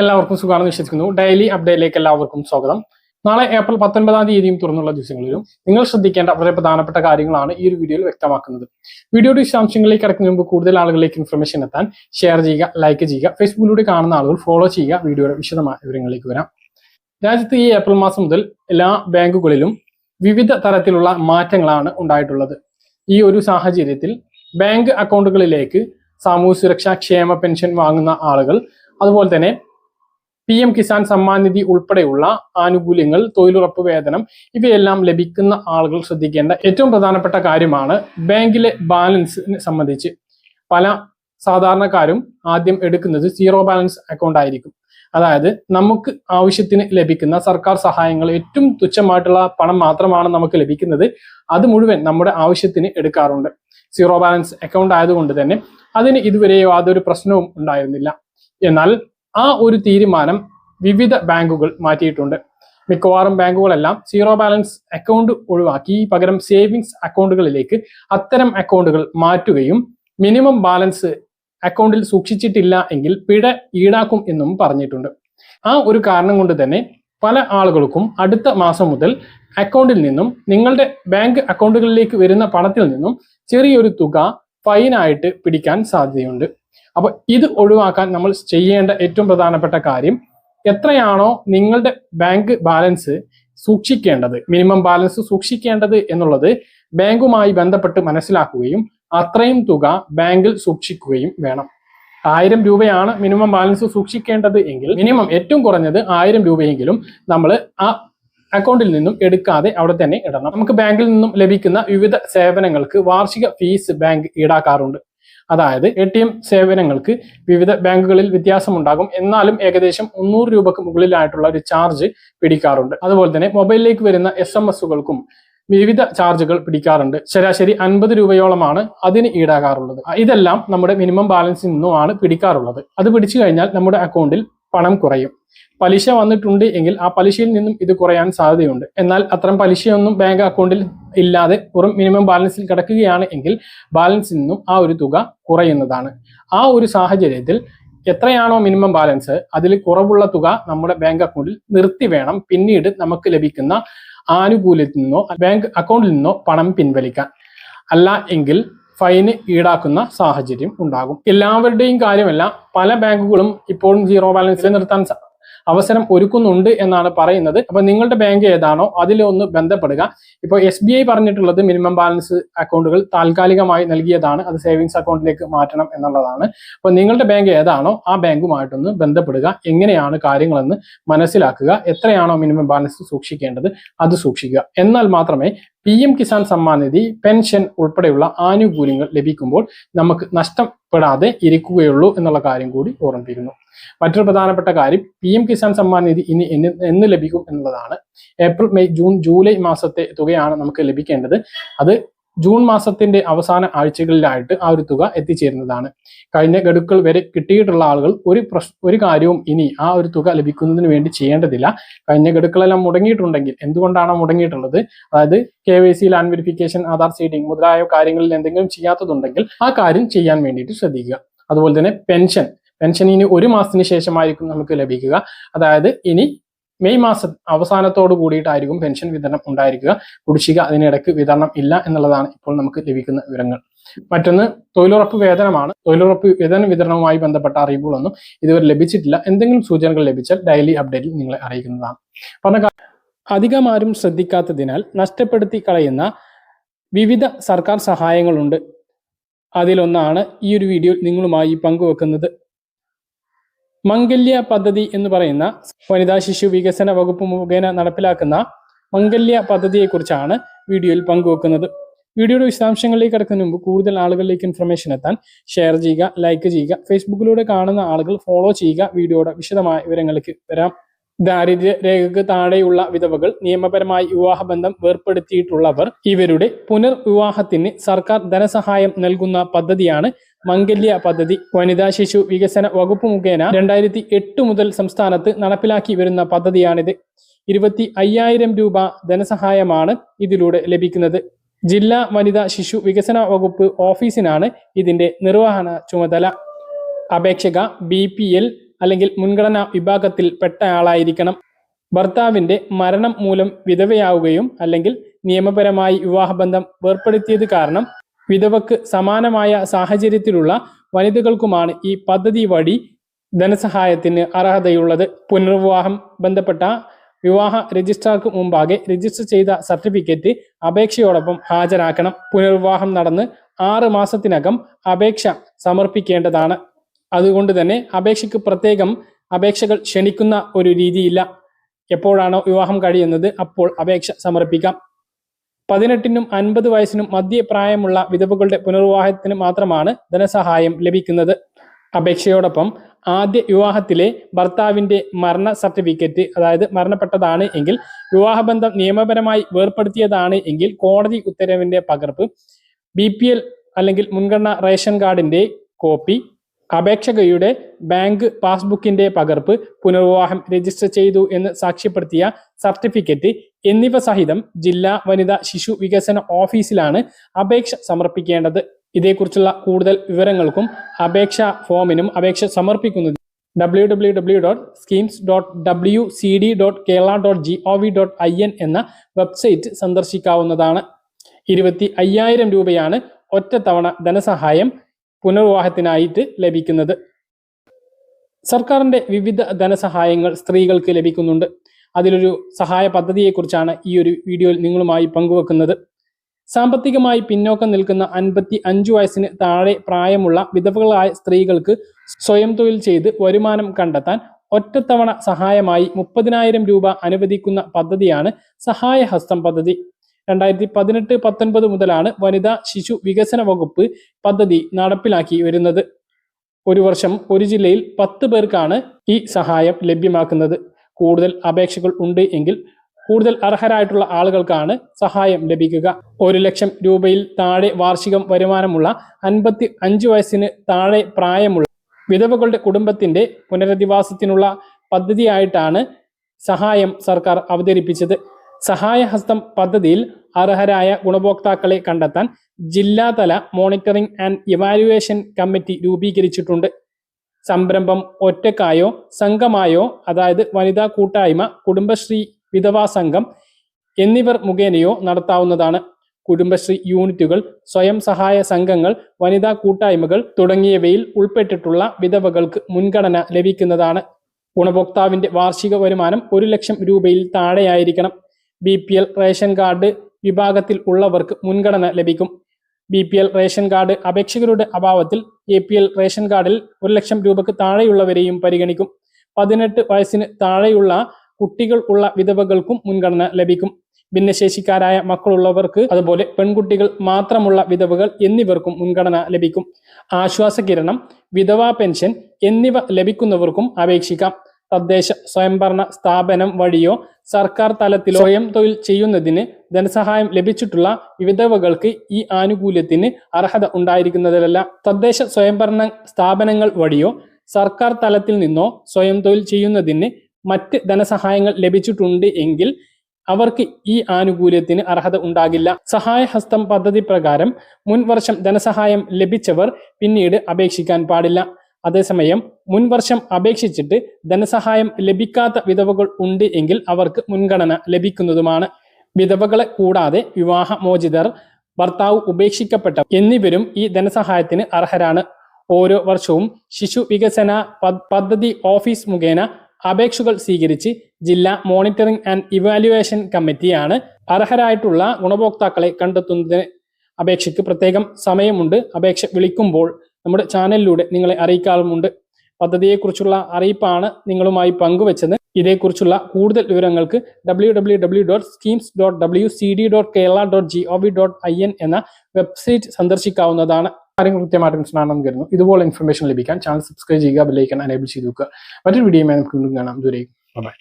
എല്ലാവർക്കും സുഖമാണെന്ന് വിശ്വസിക്കുന്നു. ഡെയിലി അപ്ഡേറ്റിലേക്ക് എല്ലാവർക്കും സ്വാഗതം. നാളെ ഏപ്രിൽ പത്തൊൻപതാം തീയതിയും തുറന്നുള്ള ദിവസങ്ങളിലും നിങ്ങൾ ശ്രദ്ധിക്കേണ്ട വളരെ പ്രധാനപ്പെട്ട കാര്യങ്ങളാണ് ഈ ഒരു വീഡിയോയിൽ വ്യക്തമാക്കുന്നത്. വീഡിയോയുടെ വിശദാംശങ്ങളിലേക്ക് കിടക്കുന്നതിന് മുമ്പ് കൂടുതൽ ആളുകളിലേക്ക് ഇൻഫർമേഷൻ എത്താൻ ഷെയർ ചെയ്യുക ലൈക്ക് ചെയ്യുക ഫേസ്ബുക്കിലൂടെ കാണുന്ന ആളുകൾ ഫോളോ ചെയ്യുക വീഡിയോയുടെ വിശദമായ വിവരങ്ങളിലേക്ക് വരാം. രാജ്യത്ത് ഈ ഏപ്രിൽ മാസം മുതൽ എല്ലാ ബാങ്കുകളിലും വിവിധ തരത്തിലുള്ള മാറ്റങ്ങളാണ് ഉണ്ടായിട്ടുള്ളത്. ഈ ഒരു സാഹചര്യത്തിൽ ബാങ്ക് അക്കൗണ്ടുകളിലേക്ക് സാമൂഹ്യ സുരക്ഷാ ക്ഷേമ പെൻഷൻ വാങ്ങുന്ന ആളുകൾ അതുപോലെ തന്നെ പി എം കിസാൻ സമ്മാൻ നിധി ഉൾപ്പെടെയുള്ള ആനുകൂല്യങ്ങൾ തൊഴിലുറപ്പ് വേതനം ഇവയെല്ലാം ലഭിക്കുന്ന ആളുകൾ ശ്രദ്ധിക്കേണ്ട ഏറ്റവും പ്രധാനപ്പെട്ട കാര്യമാണ് ബാങ്കിലെ ബാലൻസിനെ സംബന്ധിച്ച്. പല സാധാരണക്കാരും ആദ്യം എടുക്കുന്നത് സീറോ ബാലൻസ് അക്കൗണ്ട് ആയിരിക്കും. അതായത് നമുക്ക് ആവശ്യത്തിന് ലഭിക്കുന്ന സർക്കാർ സഹായങ്ങൾ ഏറ്റവും തുച്ഛമായിട്ടുള്ള പണം മാത്രമാണ് നമുക്ക് ലഭിക്കുന്നത്. അത് മുഴുവൻ നമ്മുടെ ആവശ്യത്തിന് എടുക്കാറുണ്ട്. സീറോ ബാലൻസ് അക്കൗണ്ട് ആയതുകൊണ്ട് തന്നെ അതിന് ഇതുവരെ യാതൊരു പ്രശ്നവും ഉണ്ടായിരുന്നില്ല. എന്നാൽ ആ ഒരു തീരുമാനം വിവിധ ബാങ്കുകൾ മാറ്റിയിട്ടുണ്ട്. മിക്കവാറും ബാങ്കുകളെല്ലാം സീറോ ബാലൻസ് അക്കൗണ്ട് ഒഴിവാക്കി പകരം സേവിങ്സ് അക്കൗണ്ടുകളിലേക്ക് അത്തരം അക്കൗണ്ടുകൾ മാറ്റുകയും മിനിമം ബാലൻസ് അക്കൗണ്ടിൽ സൂക്ഷിച്ചിട്ടില്ല എങ്കിൽ പിഴ ഈടാക്കും എന്നും പറഞ്ഞിട്ടുണ്ട്. ആ ഒരു കാരണം കൊണ്ട് തന്നെ പല ആളുകൾക്കും അടുത്ത മാസം മുതൽ അക്കൗണ്ടിൽ നിന്നും നിങ്ങളുടെ ബാങ്ക് അക്കൗണ്ടുകളിലേക്ക് വരുന്ന പണത്തിൽ നിന്നും ചെറിയൊരു തുക ഫൈനായിട്ട് പിടിക്കാൻ സാധ്യതയുണ്ട്. അപ്പോൾ ഇത് ഒഴിവാക്കാൻ നമ്മൾ ചെയ്യേണ്ട ഏറ്റവും പ്രധാനപ്പെട്ട കാര്യം എത്രയാണോ നിങ്ങളുടെ ബാങ്ക് ബാലൻസ് സൂക്ഷിക്കേണ്ടത് മിനിമം ബാലൻസ് സൂക്ഷിക്കേണ്ടത് എന്നുള്ളത് ബാങ്കുമായി ബന്ധപ്പെട്ട് മനസ്സിലാക്കുകയും അത്രയും തുക ബാങ്കിൽ സൂക്ഷിക്കുകയും വേണം. ആയിരം രൂപയാണ് മിനിമം ബാലൻസ് സൂക്ഷിക്കേണ്ടത് എങ്കിൽ മിനിമം ഏറ്റവും കുറഞ്ഞത് ആയിരം രൂപയെങ്കിലും നമ്മൾ ആ അക്കൗണ്ടിൽ നിന്നും എടുക്കാതെ അവിടെ തന്നെ ഇടണം. നമുക്ക് ബാങ്കിൽ നിന്നും ലഭിക്കുന്ന വിവിധ സേവനങ്ങൾക്ക് വാർഷിക ഫീസ് ബാങ്ക് ഈടാക്കാറുണ്ട്. അതായത് എ ടി എം സേവനങ്ങൾക്ക് വിവിധ ബാങ്കുകളിൽ വ്യത്യാസമുണ്ടാകും. എന്നാലും ഏകദേശം മുന്നൂറ് രൂപക്ക് മുകളിലായിട്ടുള്ള ഒരു ചാർജ് പിടിക്കാറുണ്ട്. അതുപോലെ തന്നെ മൊബൈലിലേക്ക് വരുന്ന എസ് എം എസുകൾക്കും വിവിധ ചാർജുകൾ പിടിക്കാറുണ്ട്. ശരാശരി അൻപത് രൂപയോളമാണ് അതിന് ഈടാകാറുള്ളത്. ഇതെല്ലാം നമ്മുടെ മിനിമം ബാലൻസിൽ നിന്നുമാണ് പിടിക്കാറുള്ളത്. അത് പിടിച്ചു കഴിഞ്ഞാൽ നമ്മുടെ അക്കൗണ്ടിൽ പണം കുറയും. പലിശ വന്നിട്ടുണ്ട് എങ്കിൽ ആ പലിശയിൽ നിന്നും ഇത് കുറയാൻ സാധ്യതയുണ്ട്. എന്നാൽ അത്തരം പലിശയൊന്നും ബാങ്ക് അക്കൗണ്ടിൽ ഇല്ലാതെ വെറും മിനിമം ബാലൻസിൽ കിടക്കുകയാണ് എങ്കിൽ ബാലൻസിൽ നിന്നും ആ ഒരു തുക കുറയുന്നതാണ്. ആ ഒരു സാഹചര്യത്തിൽ എത്രയാണോ മിനിമം ബാലൻസ് അതിൽ കുറവുള്ള തുക നമ്മുടെ ബാങ്ക് അക്കൗണ്ടിൽ നിർത്തി വേണം പിന്നീട് നമുക്ക് ലഭിക്കുന്ന ആനുകൂല്യത്തിൽ നിന്നോ ബാങ്ക് അക്കൗണ്ടിൽ നിന്നോ പണം പിൻവലിക്കാൻ. അല്ല എങ്കിൽ ഫൈന് ഈടാക്കുന്ന സാഹചര്യം ഉണ്ടാകും. എല്ലാവരുടെയും കാര്യമല്ല പല ബാങ്കുകളും ഇപ്പോഴും സീറോ ബാലൻസിൽ നിർത്താൻ അവസരം ഒരുക്കുന്നുണ്ട് എന്നാണ് പറയുന്നത്. അപ്പൊ നിങ്ങളുടെ ബാങ്ക് ഏതാണോ അതിലൊന്ന് ബന്ധപ്പെടുക. ഇപ്പോൾ എസ് ബി ഐ പറഞ്ഞിട്ടുള്ളത് മിനിമം ബാലൻസ് അക്കൗണ്ടുകൾ താൽക്കാലികമായി നൽകിയതാണ്. അത് സേവിങ്സ് അക്കൗണ്ടിലേക്ക് മാറ്റണം എന്നുള്ളതാണ്. അപ്പൊ നിങ്ങളുടെ ബാങ്ക് ഏതാണോ ആ ബാങ്കുമായിട്ടൊന്ന് ബന്ധപ്പെടുക. എങ്ങനെയാണ് കാര്യങ്ങളെന്ന് മനസ്സിലാക്കുക. എത്രയാണോ മിനിമം ബാലൻസ് സൂക്ഷിക്കേണ്ടത് അത് സൂക്ഷിക്കുക. എന്നാൽ മാത്രമേ P M Kisan Samman Nidhi pension ഉൾപ്പെടെയുള്ള ആനുകൂല്യങ്ങൾ ലഭിക്കുമ്പോൾ നമുക്ക് നഷ്ടപ്പെടാതെ ഇരിക്കുകയുള്ളൂ എന്നുള്ള കാര്യം കൂടി ഓർമ്മിപ്പിക്കുന്നു. മറ്റൊരു പ്രധാനപ്പെട്ട കാര്യം പി എം കിസാൻ സമ്മാൻ നിധി ഇനി എന്ന് ലഭിക്കും എന്നുള്ളതാണ്. ഏപ്രിൽ മെയ് ജൂൺ ജൂലൈ മാസത്തെ തുകയാണ് നമുക്ക് ലഭിക്കേണ്ടത്. അത് ജൂൺ മാസത്തിന്റെ അവസാന ആഴ്ചകളിലായിട്ട് ആ ഒരു തുക എത്തിച്ചേരുന്നതാണ്. കഴിഞ്ഞ ഗഡുക്കൾ വരെ കിട്ടിയിട്ടുള്ള ആളുകൾ ഒരു പ്രശ് ഒരു കാര്യവും ഇനി ആ ഒരു തുക ലഭിക്കുന്നതിന് വേണ്ടി ചെയ്യേണ്ടതില്ല. കഴിഞ്ഞ ഗഡുക്കളെല്ലാം മുടങ്ങിയിട്ടുണ്ടെങ്കിൽ എന്തുകൊണ്ടാണ് മുടങ്ങിയിട്ടുള്ളത്? അതായത് K Y C land verification Aadhaar seeding മുതലായ കാര്യങ്ങളിൽ എന്തെങ്കിലും ചെയ്യാത്തതുണ്ടെങ്കിൽ ആ കാര്യം ചെയ്യാൻ വേണ്ടിയിട്ട് ശ്രദ്ധിക്കുക. അതുപോലെ തന്നെ പെൻഷൻ പെൻഷൻ ഇനി ഒരു മാസത്തിന് ശേഷമായിരിക്കും നമുക്ക് ലഭിക്കുക. അതായത് ഇനി മെയ് മാസ അവസാനത്തോട് കൂടിയിട്ടായിരിക്കും പെൻഷൻ വിതരണം ഉണ്ടായിരിക്കുക. കുടിശ്ശിക അതിനിടയ്ക്ക് വിതരണം ഇല്ല എന്നുള്ളതാണ് ഇപ്പോൾ നമുക്ക് ലഭിക്കുന്ന വിവരങ്ങൾ. മറ്റൊന്ന് തൊഴിലുറപ്പ് വേതനമാണ്. തൊഴിലുറപ്പ് വേതന വിതരണവുമായി ബന്ധപ്പെട്ട അറിയിപ്പുകളൊന്നും ഇതുവരെ ലഭിച്ചിട്ടില്ല. എന്തെങ്കിലും സൂചനകൾ ലഭിച്ചാൽ ഡെയിലി അപ്ഡേറ്റിൽ നിങ്ങളെ അറിയിക്കുന്നതാണ്. പറഞ്ഞ അധികമാരും ശ്രദ്ധിക്കാത്തതിനാൽ നഷ്ടപ്പെടുത്തി കളയുന്ന വിവിധ സർക്കാർ സഹായങ്ങളുണ്ട്. അതിലൊന്നാണ് ഈ ഒരു വീഡിയോ നിങ്ങളുമായി പങ്കുവെക്കുന്നത്. മംഗല്യ പദ്ധതി എന്ന് പറയുന്ന വനിതാ ശിശു വികസന വകുപ്പ് മുഖേന നടപ്പിലാക്കുന്ന മംഗല്യ പദ്ധതിയെക്കുറിച്ചാണ് വീഡിയോയിൽ പങ്കുവെക്കുന്നത്. വീഡിയോയുടെ വിശദാംശങ്ങളിലേക്ക് കടക്കുന്നതിന് മുമ്പ് കൂടുതൽ ആളുകളിലേക്ക് ഇൻഫർമേഷൻ എത്താൻ ഷെയർ ചെയ്യുക ലൈക്ക് ചെയ്യുക ഫേസ്ബുക്കിലൂടെ കാണുന്ന ആളുകൾ ഫോളോ ചെയ്യുക വീഡിയോയുടെ വിശദമായ വിവരങ്ങൾക്ക് വരാം. ദാരിദ്ര്യ രേഖക്ക് താഴെയുള്ള വിധവകൾ നിയമപരമായി വിവാഹബന്ധം വേർപ്പെടുത്തിയിട്ടുള്ളവർ ഇവരുടെ പുനർവിവാഹത്തിന് സർക്കാർ ധനസഹായം നൽകുന്ന പദ്ധതിയാണ് മംഗല്യ പദ്ധതി വനിതാ ശിശു വികസന വകുപ്പ് മുഖേന രണ്ടായിരത്തി എട്ട് മുതൽ സംസ്ഥാനത്ത് നടപ്പിലാക്കി വരുന്ന പദ്ധതിയാണിത്. ഇരുപത്തി അയ്യായിരം രൂപ ധനസഹായമാണ് ഇതിലൂടെ ലഭിക്കുന്നത്. ജില്ലാ വനിതാ ശിശു വികസന വകുപ്പ് ഓഫീസിനാണ് ഇതിന്റെ നിർവഹണ ചുമതല. അപേക്ഷക ബി പി എൽ അല്ലെങ്കിൽ മുൻഗണനാ വിഭാഗത്തിൽ പെട്ടയാളായിരിക്കണം ഭർത്താവിന്റെ മരണം മൂലം വിധവയാവുകയും അല്ലെങ്കിൽ നിയമപരമായി വിവാഹബന്ധം വേർപ്പെടുത്തിയത് കാരണം വിധവക്ക് സമാനമായ സാഹചര്യത്തിലുള്ള വനിതകൾക്കുമാണ് ഈ പദ്ധതി വഴി ധനസഹായത്തിന് അർഹതയുള്ളത്. പുനർവിവാഹം ബന്ധപ്പെട്ട വിവാഹ രജിസ്ട്രാർക്ക് മുമ്പാകെ രജിസ്റ്റർ ചെയ്ത സർട്ടിഫിക്കറ്റ് അപേക്ഷയോടൊപ്പം ഹാജരാക്കണം. പുനർവിവാഹം നടന്ന് ആറ് മാസത്തിനകം അപേക്ഷ സമർപ്പിക്കേണ്ടതാണ്. അതുകൊണ്ട് തന്നെ അപേക്ഷയ്ക്ക് പ്രത്യേകം അപേക്ഷകൾ ക്ഷണിക്കുന്ന ഒരു രീതിയില്ല. എപ്പോഴാണോ വിവാഹം കഴിയുന്നത് അപ്പോൾ അപേക്ഷ സമർപ്പിക്കാം. പതിനെട്ടിനും അൻപത് വയസ്സിനും മധ്യപ്രായമുള്ള വിധവകളുടെ പുനർവിവാഹത്തിന് മാത്രമാണ് ധനസഹായം ലഭിക്കുന്നത്. അപേക്ഷയോടൊപ്പം ആദ്യ വിവാഹത്തിലെ ഭർത്താവിന്റെ മരണ സർട്ടിഫിക്കറ്റ് അതായത് മരണപ്പെട്ടതാണ് എങ്കിൽ വിവാഹബന്ധം നിയമപരമായി വേർപ്പെടുത്തിയതാണ് എങ്കിൽ കോടതി ഉത്തരവിന്റെ പകർപ്പ് ബി അല്ലെങ്കിൽ മുൻഗണന റേഷൻ കാർഡിന്റെ കോപ്പി അപേക്ഷകയുടെ ബാങ്ക് പാസ്ബുക്കിന്റെ പകർപ്പ് പുനർവിവാഹം രജിസ്റ്റർ ചെയ്തു എന്ന് സാക്ഷ്യപ്പെടുത്തിയ സർട്ടിഫിക്കറ്റ് എന്നിവ സഹിതം ജില്ലാ വനിതാ ശിശു വികസന ഓഫീസിലാണ് അപേക്ഷ സമർപ്പിക്കേണ്ടത്. ഇതേക്കുറിച്ചുള്ള കൂടുതൽ വിവരങ്ങൾക്കും അപേക്ഷാ ഫോമിനും അപേക്ഷ സമർപ്പിക്കുന്നത് W W W dot schemes dot W C D dot Kerala dot G O V dot I N എന്ന വെബ്സൈറ്റ് സന്ദർശിക്കാവുന്നതാണ്. ഇരുപത്തി അയ്യായിരം രൂപയാണ് ഒറ്റത്തവണ ധനസഹായം പുനർവിവാഹത്തിനായിട്ട് ലഭിക്കുന്നത്. സർക്കാരിന്റെ വിവിധ ധനസഹായങ്ങൾ സ്ത്രീകൾക്ക് ലഭിക്കുന്നുണ്ട്. അതിലൊരു സഹായ പദ്ധതിയെക്കുറിച്ചാണ് ഈ ഒരു വീഡിയോയിൽ നിങ്ങളുമായി പങ്കുവെക്കുന്നത്. സാമ്പത്തികമായി പിന്നോക്കം നിൽക്കുന്ന അൻപത്തി അഞ്ചു വയസ്സിന് താഴെ പ്രായമുള്ള വിധവകളായ സ്ത്രീകൾക്ക് സ്വയം തൊഴിൽ ചെയ്ത് വരുമാനം കണ്ടെത്താൻ ഒറ്റത്തവണ സഹായമായി മുപ്പതിനായിരം രൂപ അനുവദിക്കുന്ന പദ്ധതിയാണ് സഹായഹസ്തം പദ്ധതി. രണ്ടായിരത്തി പതിനെട്ട് പത്തൊൻപത് മുതലാണ് വനിതാ ശിശു വികസന വകുപ്പ് പദ്ധതി നടപ്പിലാക്കി വരുന്നത്. ഒരു വർഷം ഒരു ജില്ലയിൽ പത്ത് പേർക്കാണ് ഈ സഹായം ലഭ്യമാക്കുന്നത്. കൂടുതൽ അപേക്ഷകൾ ഉണ്ട് എങ്കിൽ കൂടുതൽ അർഹരായിട്ടുള്ള ആളുകൾക്കാണ് സഹായം ലഭിക്കുക. ഒരു ലക്ഷം രൂപയിൽ താഴെ വാർഷികം വരുമാനമുള്ള അൻപത്തി അഞ്ച് വയസ്സിന് താഴെ പ്രായമുള്ള വിധവകളുടെ കുടുംബത്തിന്റെ പുനരധിവാസത്തിനുള്ള പദ്ധതിയായിട്ടാണ് സഹായം സർക്കാർ അവതരിപ്പിച്ചത്. സഹായഹസ്തം പദ്ധതിയിൽ അർഹരായ ഗുണഭോക്താക്കളെ കണ്ടെത്താൻ ജില്ലാതല മോണിറ്ററിംഗ് ആൻഡ് ഇവാലുവേഷൻ കമ്മിറ്റി രൂപീകരിച്ചിട്ടുണ്ട്. സംരംഭം ഒറ്റക്കായോ സംഘമായോ അതായത് വനിതാ കൂട്ടായ്മ കുടുംബശ്രീ വിധവാ സംഘം എന്നിവർ മുഖേനയോ നടത്താവുന്നതാണ്. കുടുംബശ്രീ യൂണിറ്റുകൾ സ്വയം സഹായ സംഘങ്ങൾ വനിതാ കൂട്ടായ്മകൾ തുടങ്ങിയവയിൽ ഉൾപ്പെട്ടിട്ടുള്ള വിധവകൾക്ക് മുൻഗണന ലഭിക്കുന്നതാണ്. ഗുണഭോക്താവിന്റെ വാർഷിക വരുമാനം ഒരു ലക്ഷം രൂപയിൽ താഴെയായിരിക്കണം. B P L ration card വിഭാഗത്തിൽ ഉള്ളവർക്ക് മുൻഗണന ലഭിക്കും. B P L ration card അപേക്ഷകരുടെ അഭാവത്തിൽ എ പി എൽ റേഷൻ കാർഡിൽ ഒരു ലക്ഷം രൂപക്ക് താഴെയുള്ളവരെയും പരിഗണിക്കും. പതിനെട്ട് വയസ്സിന് താഴെയുള്ള കുട്ടികൾ ഉള്ള വിധവകൾക്കും മുൻഗണന ലഭിക്കും. ഭിന്നശേഷിക്കാരായ മക്കളുള്ളവർക്ക് അതുപോലെ പെൺകുട്ടികൾ മാത്രമുള്ള വിധവകൾ എന്നിവർക്കും മുൻഗണന ലഭിക്കും. ആശ്വാസകിരണം വിധവാ പെൻഷൻ എന്നിവ ലഭിക്കുന്നവർക്കും അപേക്ഷിക്കാം. തദ്ദേശ സ്വയംഭരണ സ്ഥാപനം വഴിയോ സർക്കാർ തലത്തിലോ സ്വയം തൊഴിൽ ചെയ്യുന്നതിന് ധനസഹായം ലഭിച്ചിട്ടുള്ള വിധവകൾക്ക് ഈ ആനുകൂല്യത്തിന് അർഹത ഉണ്ടായിരിക്കുന്നതിലല്ല. തദ്ദേശ സ്വയംഭരണ സ്ഥാപനങ്ങൾ വഴിയോ സർക്കാർ തലത്തിൽ നിന്നോ സ്വയം തൊഴിൽ ചെയ്യുന്നതിന് മറ്റ് ധനസഹായങ്ങൾ ലഭിച്ചിട്ടുണ്ട് എങ്കിൽ അവർക്ക് ഈ ആനുകൂല്യത്തിന് അർഹത ഉണ്ടാകില്ല. സഹായഹസ്തം പദ്ധതി പ്രകാരം മുൻവർഷം ധനസഹായം ലഭിച്ചവർ പിന്നീട് അപേക്ഷിക്കാൻ പാടില്ല. അതേസമയം മുൻവർഷം അപേക്ഷിച്ചിട്ട് ധനസഹായം ലഭിക്കാത്ത വിധവകൾ ഉണ്ട് എങ്കിൽ അവർക്ക് മുൻഗണന ലഭിക്കുന്നതുമാണ്. വിധവകളെ കൂടാതെ വിവാഹമോചിതർ ഭർത്താവ് ഉപേക്ഷിക്കപ്പെട്ട എന്നിവരും ഈ ധനസഹായത്തിന് അർഹരാണ്. ഓരോ വർഷവും ശിശു വികസന പദ്ധതി ഓഫീസ് മുഖേന അപേക്ഷകൾ സ്വീകരിച്ച് ജില്ലാ മോണിറ്ററിംഗ് ആൻഡ് ഇവാലുവേഷൻ കമ്മിറ്റിയാണ് അർഹരായിട്ടുള്ള ഗുണഭോക്താക്കളെ കണ്ടെത്തുന്നതിന് അപേക്ഷയ്ക്ക് പ്രത്യേകം സമയമുണ്ട്. അപേക്ഷ വിളിക്കുമ്പോൾ നമ്മുടെ ചാനലിലൂടെ നിങ്ങളെ അറിയിക്കാറുമുണ്ട്. പദ്ധതിയെക്കുറിച്ചുള്ള അറിയിപ്പാണ് നിങ്ങളുമായി പങ്കുവച്ചത്. ഇതേക്കുറിച്ചുള്ള കൂടുതൽ വിവരങ്ങൾക്ക് W W W dot schemes dot W C D dot Kerala dot G O V dot I N എന്ന വെബ്സൈറ്റ് സന്ദർശിക്കാവുന്നതാണ്. കാര്യങ്ങൾ കൃത്യമായിട്ട് മനസ്സിലാണെന്ന് കരുതുന്നു. ഇതുപോലെ ഇൻഫർമേഷൻ ലഭിക്കാൻ ചാനൽ സബ്സ്ക്രൈബ് ചെയ്യുക ബെല്ലൈക്കൺ അനേബിൾ ചെയ്ത് വെക്കുക. മറ്റൊരു വീഡിയോയുമായി നമുക്ക് വീണ്ടും കാണാം. ദൂരേക്കും ബൈ